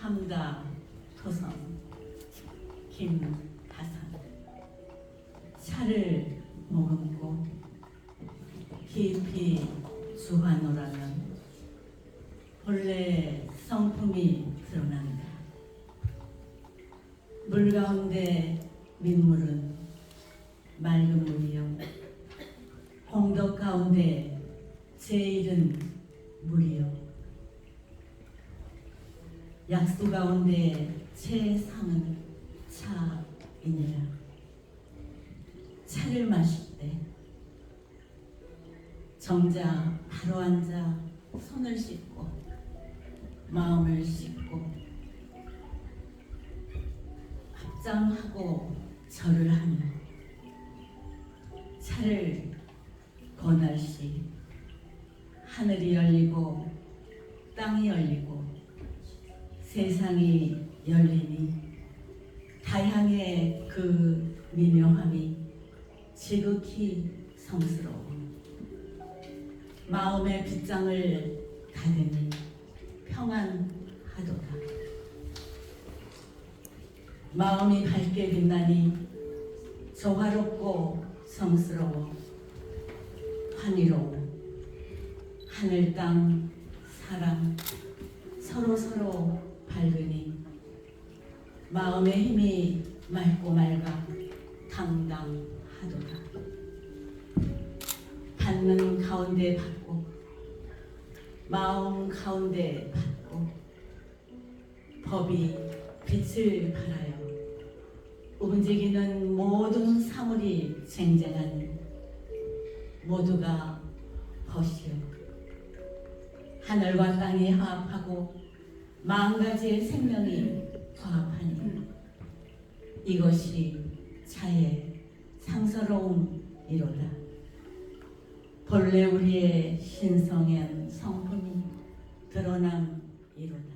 함다 토성 김다산 차를 머금고 깊이 주하노라면 본래 성품이 드러난다. 물 가운데 민물은 맑은 물이요. 홍덕 가운데 제일은 물이요. 약수 가운데 최상은 차이니라. 차를 마실 때 정자 바로 앉아 손을 씻고 마음을 씻고 합장하고 절을 하며 차를 권할 시 하늘이 열리고 세상이 열리니 다양의 그 미묘함이 지극히 성스러워. 마음의 빗장을 가득히 평안하도다. 마음이 밝게 빛나니 조화롭고 성스러워. 환희로워 하늘 땅 사람 서로 서로 밝으니 마음의 힘이 맑고 맑아 당당하도다. 받는 가운데 받고 마음 가운데 받고 법이 빛을 발하여 움직이는 모든 사물이 쟁쟁하니 모두가 벗이요 하늘과 땅이 화합하고 마음 가지의 생명이 화합하니 이것이 차의 상서로움이로다. 본래 우리의 신성한 성품이 드러남이로다